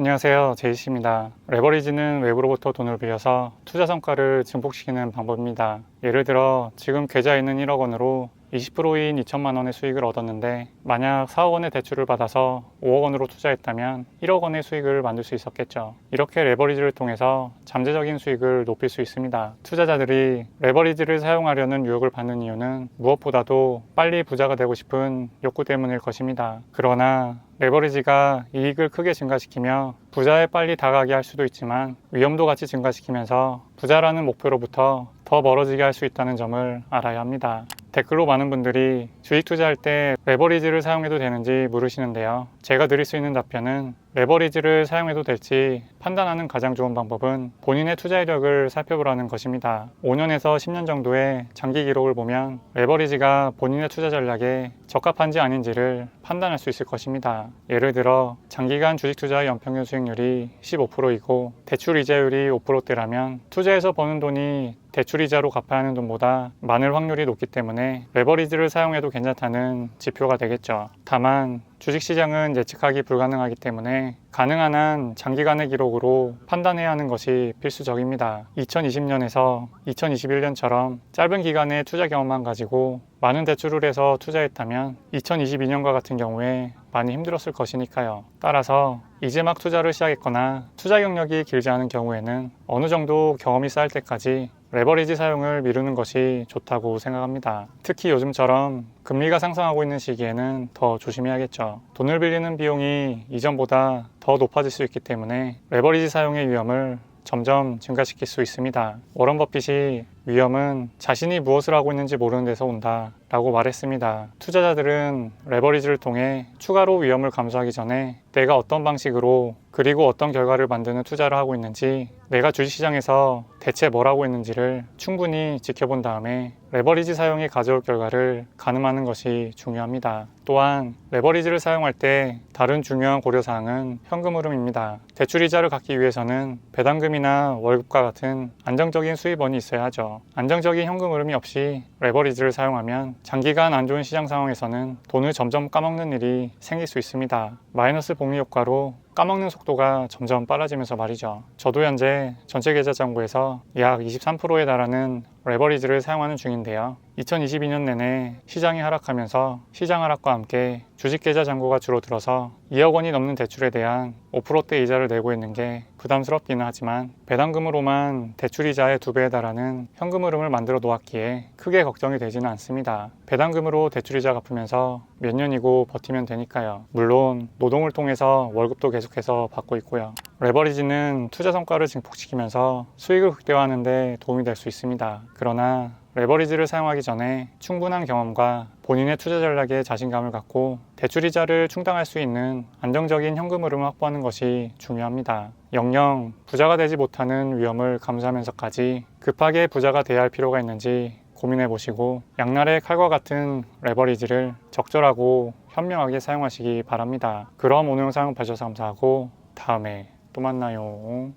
안녕하세요. 제이씨입니다. 레버리지는 외부로부터 돈을 빌려서 투자 성과를 증폭시키는 방법입니다. 예를 들어 지금 계좌에 있는 1억 원으로 20%인 2천만 원의 수익을 얻었는데 만약 4억 원의 대출을 받아서 5억 원으로 투자했다면 1억 원의 수익을 만들 수 있었겠죠. 이렇게 레버리지를 통해서 잠재적인 수익을 높일 수 있습니다. 투자자들이 레버리지를 사용하려는 유혹을 받는 이유는 무엇보다도 빨리 부자가 되고 싶은 욕구 때문일 것입니다. 그러나 레버리지가 이익을 크게 증가시키며 부자에 빨리 다가가게 할 수도 있지만 위험도 같이 증가시키면서 부자라는 목표로부터 더 멀어지게 할 수 있다는 점을 알아야 합니다. 댓글로 많은 분들이 주식 투자할 때 레버리지를 사용해도 되는지 물으시는데요. 제가 드릴 수 있는 답변은 레버리지를 사용해도 될지 판단하는 가장 좋은 방법은 본인의 투자 이력을 살펴보라는 것입니다. 5년에서 10년 정도의 장기 기록을 보면 레버리지가 본인의 투자 전략에 적합한지 아닌지를 판단할 수 있을 것입니다. 예를 들어 장기간 주식 투자 연평균 수익률이 15%이고 대출 이자율이 5%대라면 투자해서 버는 돈이 대출 이자로 갚아야 하는 돈보다 많을 확률이 높기 때문에 레버리지를 사용해도 괜찮다는 지표가 되겠죠. 다만 주식시장은 예측하기 불가능하기 때문에 가능한 한 장기간의 기록으로 판단해야 하는 것이 필수적입니다. 2020년에서 2021년처럼 짧은 기간의 투자 경험만 가지고 많은 대출을 해서 투자했다면 2022년과 같은 경우에 많이 힘들었을 것이니까요. 따라서 이제 막 투자를 시작했거나 투자 경력이 길지 않은 경우에는 어느 정도 경험이 쌓일 때까지 레버리지 사용을 미루는 것이 좋다고 생각합니다. 특히 요즘처럼 금리가 상승하고 있는 시기에는 더 조심해야겠죠. 돈을 빌리는 비용이 이전보다 더 높아질 수 있기 때문에 레버리지 사용의 위험을 점점 증가시킬 수 있습니다. 워런 버핏이 위험은 자신이 무엇을 하고 있는지 모르는 데서 온다 라고 말했습니다. 투자자들은 레버리지를 통해 추가로 위험을 감수하기 전에 내가 어떤 방식으로 그리고 어떤 결과를 만드는 투자를 하고 있는지 내가 주식시장에서 대체 뭘 하고 있는지를 충분히 지켜본 다음에 레버리지 사용이 가져올 결과를 가늠하는 것이 중요합니다. 또한 레버리지를 사용할 때 다른 중요한 고려사항은 현금 흐름입니다. 대출 이자를 갚기 위해서는 배당금이나 월급과 같은 안정적인 수입원이 있어야 하죠. 안정적인 현금 흐름이 없이 레버리지를 사용하면 장기간 안 좋은 시장 상황에서는 돈을 점점 까먹는 일이 생길 수 있습니다. 마이너스 복리 효과로 까먹는 속도가 점점 빨라지면서 말이죠. 저도 현재 전체 계좌 잔고에서 약 23%에 달하는 레버리지를 사용하는 중인데요. 2022년 내내 시장이 하락하면서 시장 하락과 함께 주식 계좌 잔고가 줄어들어서 2억 원이 넘는 대출에 대한 5%대 이자를 내고 있는 게 부담스럽기는 하지만 배당금으로만 대출 이자의 두 배에 달하는 현금 흐름을 만들어 놓았기에 크게 걱정이 되지는 않습니다. 배당금으로 대출 이자 갚으면서 몇 년이고 버티면 되니까요. 물론 노동을 통해서 월급도 계속해서 받고 있고요. 레버리지는 투자 성과를 증폭시키면서 수익을 극대화하는 데 도움이 될 수 있습니다. 그러나 레버리지를 사용하기 전에 충분한 경험과 본인의 투자 전략에 자신감을 갖고 대출이자를 충당할 수 있는 안정적인 현금 흐름을 확보하는 것이 중요합니다. 영영 부자가 되지 못하는 위험을 감수하면서까지 급하게 부자가 돼야 할 필요가 있는지 고민해 보시고 양날의 칼과 같은 레버리지를 적절하고 현명하게 사용하시기 바랍니다. 그럼 오늘 영상 봐주셔서 감사하고 다음에 또 만나요.